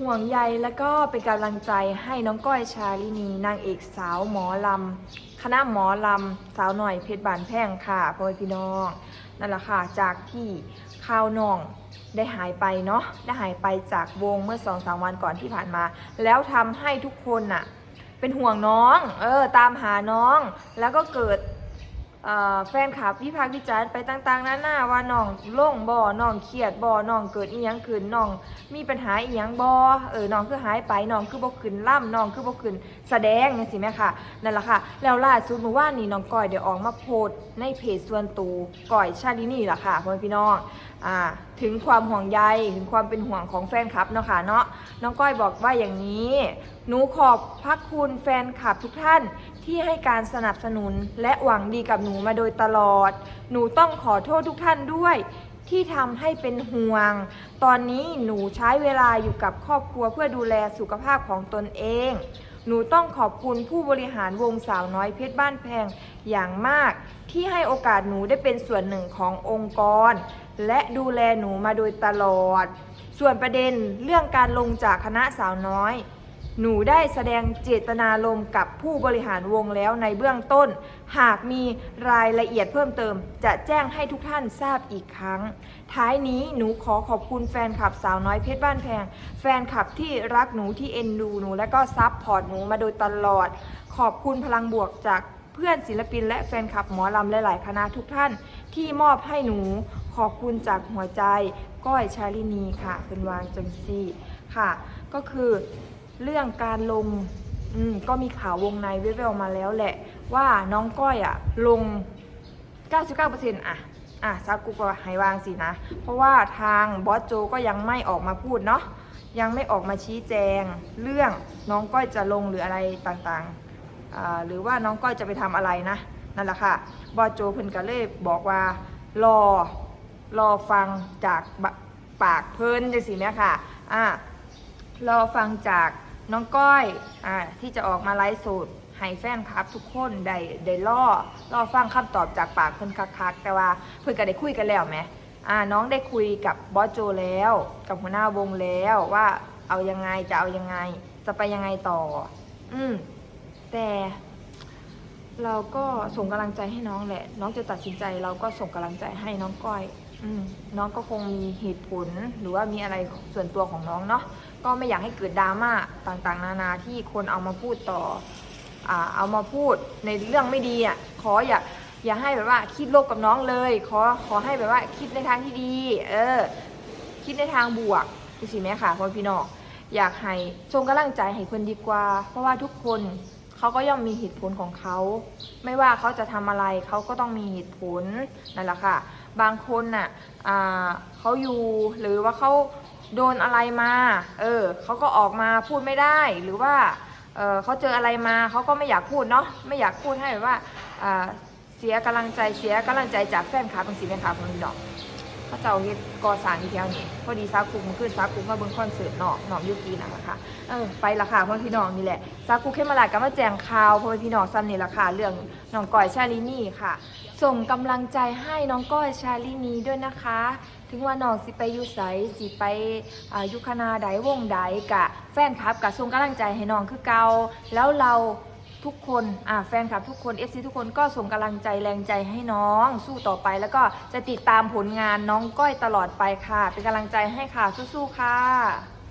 ห่วงใยแล้วก็เป็นกำลังใจให้น้องก้อยชาลินีนางเอกสาวหมอลำคณะหมอลำสาวหน่อยเพชรบานแพงค่ะพ่อแม่พี่น้องนั่นแหละค่ะจากที่ข้าวน้องได้หายไปเนาะได้หายไปจากวงเมื่อสองสามวันก่อนที่ผ่านมา แล้วทำให้ทุกคนน่ะเป็นห่วงน้อง เออ ตามหาน้อง แล้วก็เกิด แฟนคลับวิพากษ์วิจารณ์ไปต่างๆนานาว่าน้องโล่งบ่อน้องเครียดบ่อน้องเกิดอีหยังขึ้นน้องมีปัญหาอีหยังบ่อเออน้องคือหายไปน้องคือบ่ขึ้นล่ำน้องคือบ่ขึ้นแสดงจังซี่แม่ค่ะนั่นแหละค่ะ แล้วล่าสุดเมื่อวานนี้น้องก้อยได้ออกมาโพสในเพจส่วนตัวก้อยชาลินี่ล่ะค่ะพ่อแม่พี่น้องอ่าถึงความห่วงใยถึงความเป็นห่วงของแฟนคลับเนาะค่ะเนาะน้องก้อยบอกว่าอย่างนี้หนูขอบพระคุณแฟนคลับทุกท่านที่ให้การสนับสนุนและหวังดีกับหนููมาโดยตลอด หนูต้องขอโทษทุกท่านด้วย ที่ทำให้เป็นห่วง ตอนนี้หนูใช้เวลาอยู่กับครอบครัวเพื่อดูแลสุขภาพของตนเอง หนูต้องขอบคุณผู้บริหารวงสาวน้อยเพชรบ้านแพงอย่างมาก ที่ให้โอกาสหนูได้เป็นส่วนหนึ่งขององค์กร และดูแลหนูมาโดยตลอด ส่วนประเด็นเรื่องการลงจากคณะสาวน้อย หนูได้แสดงเจตนารมณ์กับผู้บริหารวงแล้วในเบื้องต้น หากมีรายละเอียดเพิ่มเติม จะแจ้งให้ทุกท่านทราบอีกครั้ง ท้ายนี้หนูขอขอบคุณแฟนคลับสาวน้อยเพชรบ้านแพง แฟนคลับที่รักหนูที่เอ็นดูหนู และก็ซับพอร์ตหนูมาโดยตลอด ขอบคุณพลังบวกจากเพื่อนศิลปินและแฟนคลับหมอลำหลาย ๆ คณะทุกท่านที่มอบให้หนูขอบคุณจากหัวใจ ก้อยชาลินีค่ะเป็นวางจังซี่ค่ะ ก็คือ เรื่องการลงอืมก็มีข่าววงในเววๆมาแล้วแหละ ว่าน้องก้อยอะลง 99%อะอะซากุก็ให้วางสินะ เพราะว่าทางบอสโจก็ยังไม่ออกมาพูดเนาะยังไม่ออกมาชี้แจง เรื่องน้องก้อยจะลงหรืออะไรต่างๆอ่าหรือว่าน้องก้อยจะไปทำอะไรนะ นั่นแหละค่ะบอสโจเพิ่นก็เลยบอกว่า รอรอฟังจากปากเพิ่นจังสิแม่ค่ะอะรอฟังจาก น้องก้อยอ่าที่จะออกมาไลฟ์สดให้แฟนคลับ ทุกคนได้ได้รอรอฟังคำตอบจากปากเพิ่นคักๆแต่ว่าเพิ่นก็ได้คุยกันแล้วไหมอ่าน้องได้คุยกับบอสโจแล้ว กับหัวหน้าวงแล้วว่าเอายังไงจะเอายังไง จะไปยังไงต่อ อืมแต่เราก็ส่งกำลังใจให้น้องแหละ น้องจะตัดสินใจเราก็ส่งกำลังใจให้น้องก้อย น้องก็คงมีเหตุผลหรือว่ามีอะไรส่วนตัวของน้องเนาะก็ไม่อยากให้เกิดดราม่าต่างๆ นานาที่คนเอามาพูดต่ออเอามาพูดในเรื่องไม่ดีอะขออย่าอย่าให้แบบว่าคิดลบกับน้องเลย ขอขอให้แบบว่าคิดในทางที่ดี เออ คิดในทางบวกดูสิแม่ค่ะพ่อพี่น้องอยากให้ส่งกำลังใจให้เพื่อนดีกว่า เพราะว่าทุกคน เขาก็ย่อมมีเหตุผลของเขา ไม่ว่าเขาจะทำอะไรเขาก็ต้องมีเหตุผลนั่นแหละค่ะ บางคนน่ะเขาอยู่หรือว่าเขาโดนอะไรมา เออเขาก็ออกมาพูดไม่ได้หรือว่าเเขาเจออะไรมาเขาก็ไม่อยากพูดเนาะไม่อยากพูดให้แบบว่าเสียกำลังใจเสียกำลังใจจากแฟนคลับบางสีแฟนคลับคนนี้ดอก เขาเจ้าเฮ็ดก่อสร้างอีแถวนี้พอดีซากุมันขึ้นซากุมาเบิ่งคอนเสิร์ตเนาะน้องยูกีน่ะค่ะเออไปละค่ะพ่อพี่น้องนี่แหละซากุเข้มมาลาก็มาแจงข่าวพ่อพี่น้องซ้ำนี่ละค่ะเรื่องน้องก้อยชาลินีค่ะ ส่งกำลังใจให้น้องก้อยชาลินีด้วยนะคะ ถึงว่าน้องสิไปอยู่ไสสิไปอ่ายุคณาใดวงใดกะแฟนคลับกะส่งกำลังใจให้น้องคือเก่าแล้วเรา ทุกคนอ่าแฟนคลับทุกคน FC ทุกคนก็ส่งกำลังใจแรงใจให้น้อง สู้ต่อไปแล้วก็จะติดตามผลงานน้องก้อยตลอดไปค่ะ เป็นกำลังใจให้ค่ะสู้ๆค่ะ